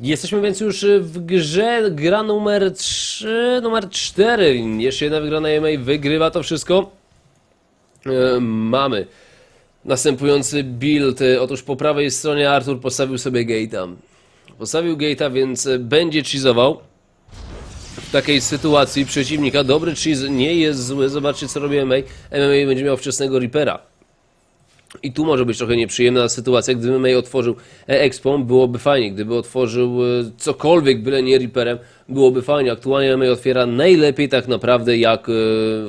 Jesteśmy więc już w grze, gra numer 3, numer 4. Jeszcze jedna wygrana EMA wygrywa to wszystko. E, mamy następujący build. E, Otóż po prawej stronie Artur postawił sobie gate'a. Postawił gate'a, więc e, będzie cheezował. W takiej sytuacji przeciwnika dobry cheese nie jest zły. Zobaczcie co robi MMA. MMA będzie miał wczesnego Reapera. I tu może być trochę nieprzyjemna sytuacja, gdyby May otworzył Expo, byłoby fajnie. Gdyby otworzył e, cokolwiek, byle nie Reaperem, byłoby fajnie. Aktualnie May otwiera najlepiej tak naprawdę, jak e,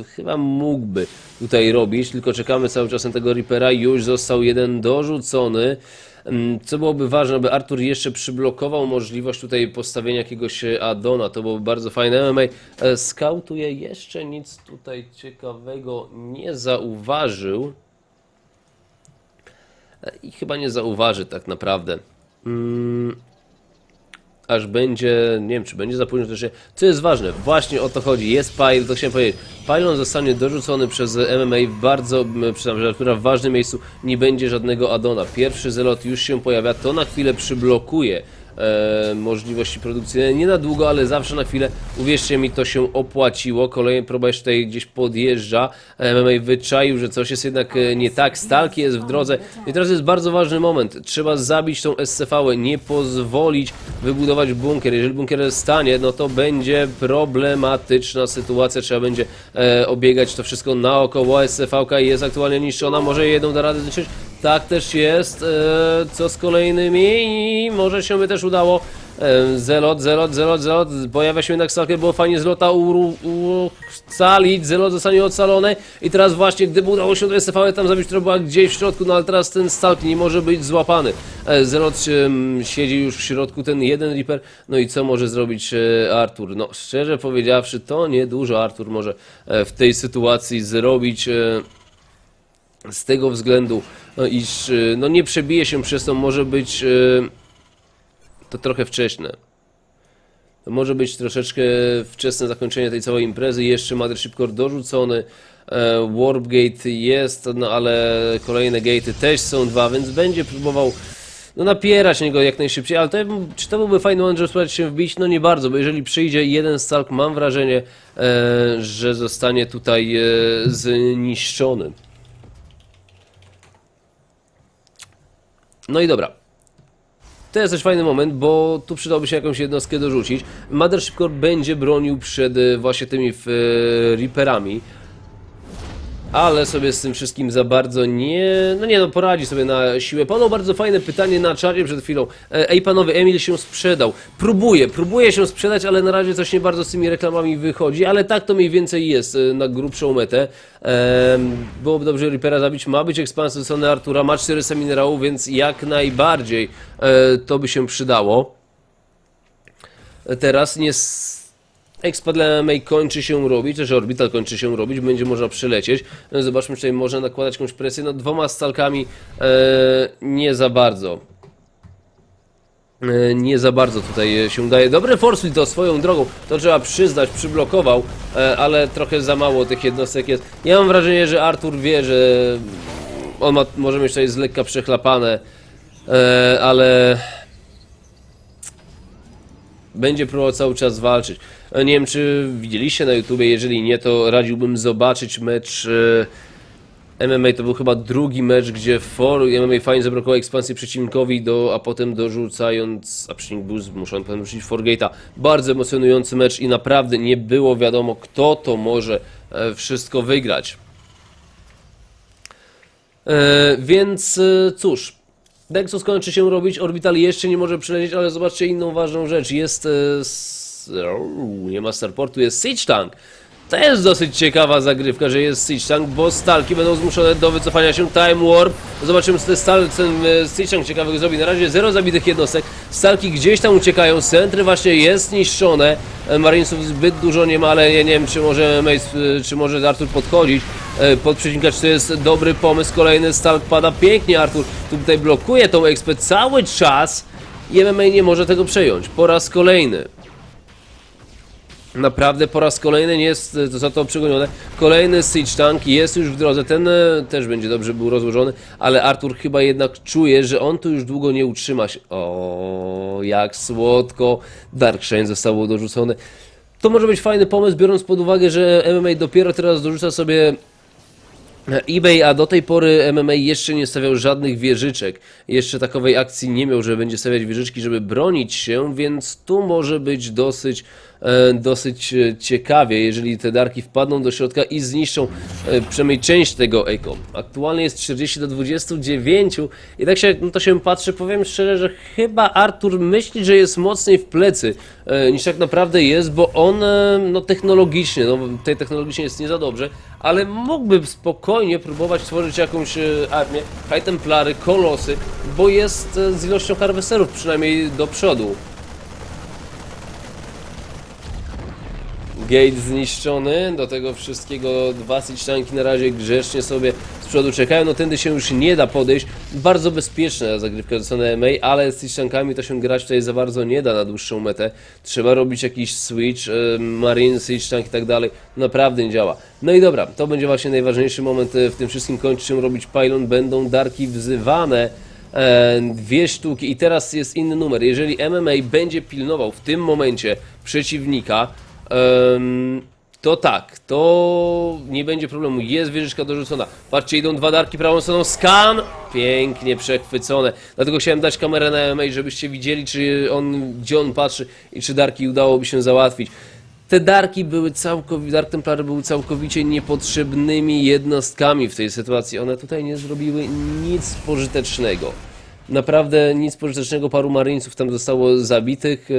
chyba mógłby tutaj robić, tylko czekamy cały czas na tego Reapera. Już został jeden dorzucony. Mm, Co byłoby ważne, aby Artur jeszcze przyblokował możliwość tutaj postawienia jakiegoś addona, to byłoby bardzo fajne. MMA e, skautuje jeszcze nic tutaj ciekawego nie zauważył. I chyba nie zauważy tak naprawdę. Mm, aż będzie, nie wiem czy będzie za późno, to się, co jest ważne, właśnie o to chodzi, jest pile, to chciałem powiedzieć, pylon zostanie dorzucony przez MMA w bardzo, że w ważnym miejscu, nie będzie żadnego addona. Pierwszy zelot już się pojawia, to na chwilę przyblokuje e, możliwości produkcyjne, nie na długo, ale zawsze na chwilę, uwierzcie mi, to się opłaciło, kolejna próba jeszcze tutaj gdzieś podjeżdża, MMA wyczaił, że coś jest jednak e, nie tak, Stalki jest w drodze. I teraz jest bardzo ważny moment, trzeba zabić tą SCV, nie pozwolić wybudować bunkier, jeżeli bunkier stanie, no to będzie problematyczna sytuacja, trzeba będzie e, obiegać to wszystko naokoło, SCV jest aktualnie niszczona, może jedną da radę zniszczyć, tak też jest, e, co z kolejnymi i może się by też udało. Zelot, zelot, zelot, zelot, pojawia się jednak Stalker, było fajnie z lota uru- ucalić, zelot zostanie ocalony i teraz właśnie, gdyby udało się do STV tam zabić, która była gdzieś w środku, no ale teraz ten Stalk nie może być złapany. E, Zelot siedzi już w środku, ten jeden Reaper, no i co może zrobić e, Artur? No szczerze powiedziawszy, to niedużo Artur może w tej sytuacji zrobić. Z tego względu, no, iż y, no, nie przebije się przez to, może być y, to trochę wcześne. To może być troszeczkę wczesne zakończenie tej całej imprezy. Jeszcze Mother Shipcore dorzucony. E, Warpgate jest, no ale kolejne gate'y też są dwa, więc będzie próbował no, napierać niego jak najszybciej. Ale to, czy to byłby fajny moment, żeby spróbować się wbić? No nie bardzo, bo jeżeli przyjdzie jeden Stalk, mam wrażenie, e, że zostanie tutaj e, zniszczony. No i dobra. To jest też fajny moment, bo tu przydałoby się jakąś jednostkę dorzucić. Mothership Core będzie bronił przed e, właśnie tymi e, Reaperami. Ale sobie z tym wszystkim za bardzo nie... No nie no, poradzi sobie na siłę. Padło bardzo fajne pytanie na czacie przed chwilą. E, Ej panowie, Emil się sprzedał. Próbuje, próbuje się sprzedać, ale na razie coś nie bardzo z tymi reklamami wychodzi. Ale tak to mniej więcej jest e, na grubszą metę. Em, byłoby dobrze Reapera zabić. Ma być ekspansja strony Artura, ma 400 minerałów, więc jak najbardziej e, to by się przydało. Teraz nie... Expa dla MMA kończy się robić, też Orbital kończy się robić, będzie można przylecieć. No, Zobaczmy, czy tutaj można nakładać jakąś presję. No dwoma stalkami e, nie za bardzo. E, nie za bardzo tutaj się daje. Dobry force to swoją drogą, to trzeba przyznać, przyblokował, e, ale trochę za mało tych jednostek jest. Ja mam wrażenie, że Artur wie, że on ma, może mieć tutaj z lekka przechlapane, e, ale będzie próbował cały czas walczyć. E, Nie wiem, czy widzieliście na YouTubie, jeżeli nie, to radziłbym zobaczyć mecz e, MMA. To był chyba drugi mecz, gdzie For MMA fajnie zablokował ekspansję przeciwnikowi, do, a potem dorzucając, a przeciwnik był zmuszony potem rzucić Forgate'a. Bardzo emocjonujący mecz i naprawdę nie było wiadomo, kto to może e, wszystko wygrać. Więc cóż, Nexus kończy się robić, Orbital jeszcze nie może przylecieć, ale zobaczcie inną ważną rzecz. Jest. Nie ma starportu, jest Siege Tank. Jest dosyć ciekawa zagrywka, że jest Siege Tank, bo stalki będą zmuszone do wycofania się Time Warp. Zobaczymy, co ten, stal, ten e, Siege Tank ciekawego zrobi. Na razie zero zabitych jednostek. Stalki gdzieś tam uciekają, centry właśnie jest niszczone. E, Marinesów zbyt dużo nie ma, ale ja nie wiem, czy może Mace, e, czy może Artur podchodzić pod przeciwnika, czy to jest dobry pomysł. Kolejny Stalk pada pięknie, Artur tu tutaj blokuje tą expę cały czas i MMA nie może tego przejąć. Po raz kolejny. Naprawdę po raz kolejny nie jest e, za to przegonione. Kolejny Siege Tank jest już w drodze. Ten e, też będzie dobrze był rozłożony, ale Artur chyba jednak czuje, że on tu już długo nie utrzyma się. O, jak słodko. Dark Shine zostało dorzucone. To może być fajny pomysł, biorąc pod uwagę, że MMA dopiero teraz dorzuca sobie eBay, a do tej pory MMA jeszcze nie stawiał żadnych wieżyczek. Jeszcze takowej akcji nie miał, że będzie stawiać wieżyczki, żeby bronić się, więc tu może być dosyć, dosyć e, ciekawie, jeżeli te darki wpadną do środka i zniszczą e, przynajmniej część tego Eko. Aktualnie jest 40 do 29 i tak się, no to się patrzy, powiem szczerze, że chyba Artur myśli, że jest mocniej w plecy e, niż tak naprawdę jest, bo on e, no technologicznie, no tej technologicznie jest nie za dobrze, ale mógłby spokojnie próbować tworzyć jakąś e, armię, High Templary, Kolosy, bo jest e, z ilością harwesterów przynajmniej do przodu. Gate zniszczony, do tego wszystkiego dwa tanki na razie grzecznie sobie z przodu czekają, no tędy się już nie da podejść, bardzo bezpieczna zagrywka ze strony MA, ale z tankami to się grać tutaj za bardzo nie da na dłuższą metę, trzeba robić jakiś switch, y, marine, siege tank i tak dalej, naprawdę nie działa. No i dobra, to będzie właśnie najważniejszy moment y, w tym wszystkim, kończy się robić pylon, będą darki wzywane, e, dwie sztuki. I teraz jest inny numer, jeżeli MMA będzie pilnował w tym momencie przeciwnika, to tak, to nie będzie problemu. Jest wieżyczka dorzucona. Patrzcie, idą dwa darki prawą stroną. Skan! Pięknie przechwycone. Dlatego chciałem dać kamerę na MA, żebyście widzieli, czy on, gdzie on patrzy i czy darki udałoby się załatwić. Te darki były całkowicie, Dark Templary były całkowicie niepotrzebnymi jednostkami w tej sytuacji. One tutaj nie zrobiły nic pożytecznego. Naprawdę nic pożytecznego. Paru marińców tam zostało zabitych.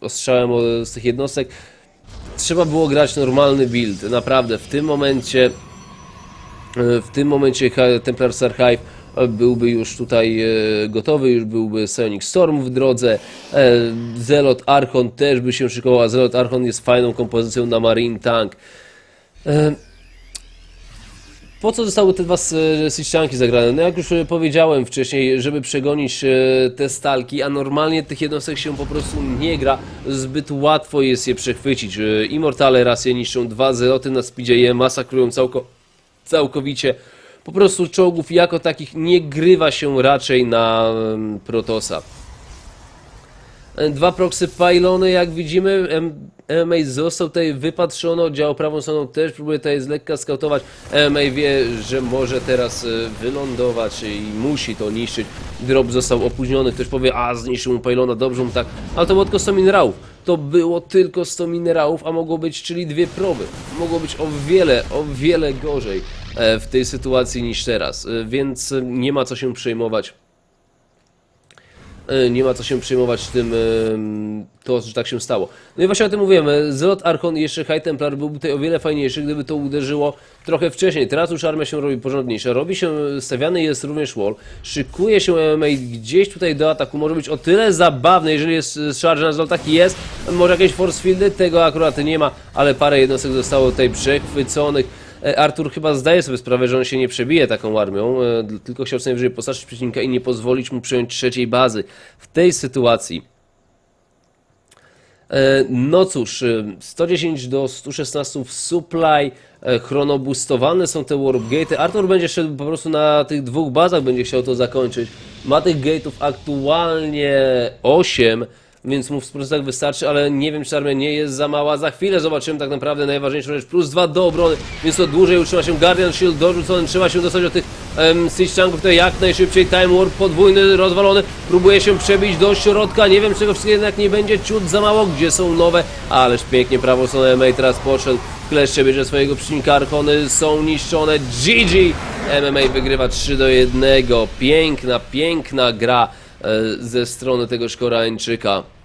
Ostrzałem z tych jednostek. Trzeba było grać normalny build, naprawdę. W tym momencie, e, w tym momencie Ha- Templar Archive e, byłby już tutaj e, gotowy, już byłby Sonic Storm w drodze, Zelot Archon też by się szykował, a Zelot Archon jest fajną kompozycją na Marine Tank. E, po co zostały te dwa siścianki zagrane? No jak już e, powiedziałem wcześniej, żeby przegonić e, te stalki, a normalnie tych jednostek się po prostu nie gra, zbyt łatwo jest je przechwycić. E, Immortale raz je niszczą, dwa zeloty na speedzie je masakrują całko, całkowicie. Po prostu czołgów jako takich nie grywa się raczej na Protosa. Dwa proxy pylony, jak widzimy, MMA został tutaj wypatrzony, oddział prawą stroną też próbuje tutaj z lekka skautować. MMA wie, że może teraz e, wylądować i musi to niszczyć. Drop został opóźniony, ktoś powie, a zniszczył mu pylona, dobrze mu tak, ale to było tylko 100 minerałów. To było tylko 100 minerałów, a mogło być, czyli dwie proby. Mogło być o wiele, o wiele gorzej e, w tej sytuacji niż teraz, E, więc nie ma co się przejmować. E, nie ma co się przejmować tym, em, to, że tak się stało. No i właśnie o tym mówiłem, e, Zelot Archon i jeszcze High Templar byłby tutaj o wiele fajniejszy, gdyby to uderzyło trochę wcześniej. Teraz już armia się robi porządniejsza, robi się, stawiany jest również wall, szykuje się MMA gdzieś tutaj do ataku, może być o tyle zabawne, jeżeli jest e, charge na Zelotach, jest, może jakieś force fieldy, tego akurat nie ma, ale parę jednostek zostało tutaj przechwyconych. E, Artur chyba zdaje sobie sprawę, że on się nie przebije taką armią, e, tylko chciał co najwyżej postarzyć przeciwnika i nie pozwolić mu przejąć trzeciej bazy. W tej sytuacji E, No cóż, e, 110 do 116 w supply, chronobustowane są te warp gate. Arthur będzie szedł po prostu na tych dwóch bazach, będzie chciał to zakończyć. Ma tych gate'ów aktualnie 8, więc mu w 100% wystarczy, ale nie wiem, czy armia nie jest za mała. Za chwilę zobaczymy tak naprawdę najważniejszą rzecz. Plus 2 do obrony, więc to dłużej utrzyma się Guardian Shield dorzucony. Trzeba się dostać do tych um, Siege Tanków, to jak najszybciej. Time Warp podwójny, rozwalony. Próbuje się przebić do środka. Nie wiem, czego wszystkiego jednak nie będzie. Ciut za mało, gdzie są nowe. Ależ pięknie prawo stronę MMA teraz podszedł. Kleszcze bierze swojego przeciwnika. Arkony są niszczone. GG! MMA wygrywa 3 do 1. Piękna, piękna gra e, ze strony tegoż Koreańczyka.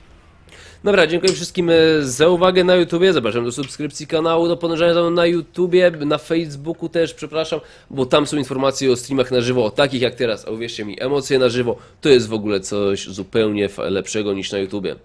Dobra, dziękuję wszystkim e, za uwagę na YouTubie. Zapraszam do subskrypcji kanału, do podążania za mną na YouTubie, na Facebooku też, przepraszam, bo tam są informacje o streamach na żywo, takich jak teraz. A uwierzcie mi, emocje na żywo to jest w ogóle coś zupełnie lepszego niż na YouTubie.